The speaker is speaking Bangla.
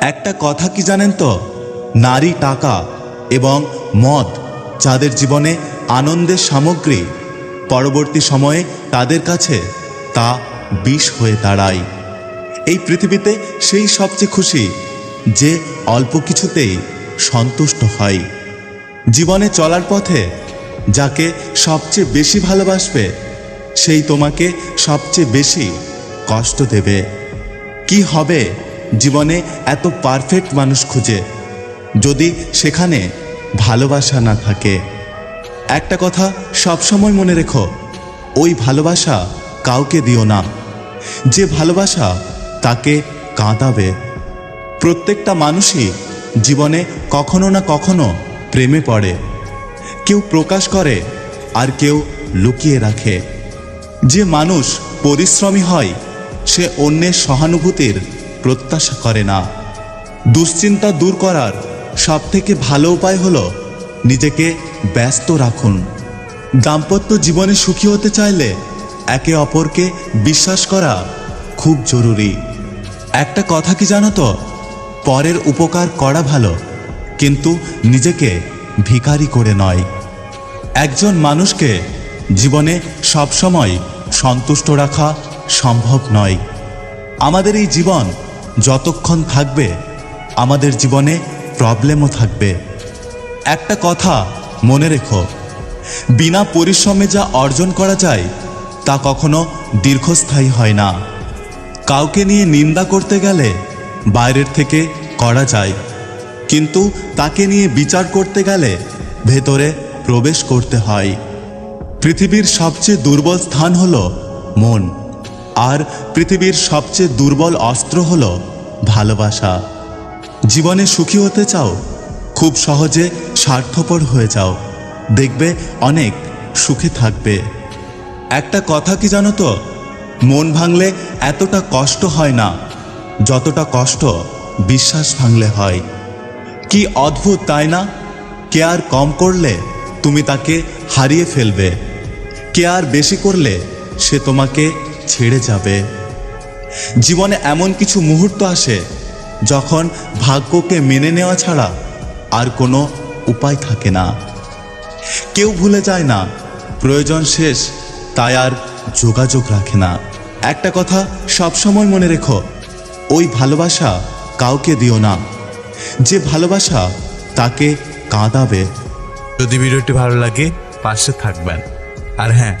একটা কথা কি জানেন তো? নারী টাকা এবং মদ যাদের জীবনে আনন্দের সামগ্রী পরবর্তী সময়ে তাদের কাছে তা বিষ হয়ে দাঁড়ায়। এই পৃথিবীতে সেই সবচেয়ে খুশি যে অল্প কিছুতেই সন্তুষ্ট হয়। জীবনে চলার পথে যাকে সবচেয়ে বেশি ভালোবাসবে, সেই তোমাকে সবচেয়ে বেশি কষ্ট দেবে। কি হবে জীবনে এত পারফেক্ট মানুষ খুঁজে, যদি সেখানে ভালোবাসা না থাকে। একটা কথা সবসময় মনে রেখো, ওই ভালোবাসা কাউকে দিও না। যে ভালোবাসা তাকে কাঁদাবে। প্রত্যেকটা মানুষই জীবনে কখনো না কখনো প্রেমে পড়ে। কেউ প্রকাশ করে আর কেউ লুকিয়ে রাখে। যে মানুষ পরিশ্রমী হয়, সে অন্যের সহানুভূতির প্রত্যাশা করে না। দুশ্চিন্তা দূর করার সবথেকে ভালো উপায় হলো নিজেকে ব্যস্ত রাখুন। দাম্পত্য জীবনে সুখী হতে চাইলে একে অপরকে বিশ্বাস করা খুব জরুরি। একটা কথা কি জানো তো? পরের উপকার করা ভালো, কিন্তু নিজেকে ভিখারি করে নয়। একজন মানুষকে জীবনে সবসময় সন্তুষ্ট রাখা সম্ভব নয়। আমাদের এই জীবন যতক্ষণ থাকবে, আমাদের জীবনে প্রবলেমও থাকবে। একটা কথা মনে রেখো, বিনা পরিশ্রমে যা অর্জন করা যায়, তা কখনো দীর্ঘস্থায়ী হয় না। কাউকে নিয়ে নিন্দা করতে গেলে বাইরের থেকে করা যায়, কিন্তু তাকে নিয়ে বিচার করতে গেলে ভেতরে প্রবেশ করতে হয়। পৃথিবীর সবচেয়ে দুর্বল স্থান হলো মন। আর পৃথিবীর সবচেয়ে দুর্বল অস্ত্র হল ভালোবাসা। জীবনে সুখী হতে চাও, খুব সহজে স্বার্থপর হয়ে যাও। দেখবে অনেক সুখে থাকবে। একটা কথা কি জানো তো? মন ভাঙলে এতটা কষ্ট হয় না, যতটা কষ্ট বিশ্বাস ভাঙলে হয়। কি অদ্ভুত, তাই না? কেয়ার কম করলে তুমি তাকে হারিয়ে ফেলবে। কেয়ার বেশি করলে সে তোমাকে ছেড়ে যাবে। জীবনে এমন কিছু মুহূর্ত আসে যখন ভাগ্যকে মেনে নেওয়া ছাড়া আর কোনো উপায় থাকে না। কেউ ভুলে যায় না, প্রয়োজন শেষ, তাই আর যোগাযোগ রাখে না। একটা কথা সবসময় মনে রেখো, ওই ভালোবাসা কাউকে দিও না। যে ভালোবাসা তাকে কাঁদাবে। যদি ভিডিওটি ভালো লাগে, পাশে থাকবেন। আর হ্যাঁ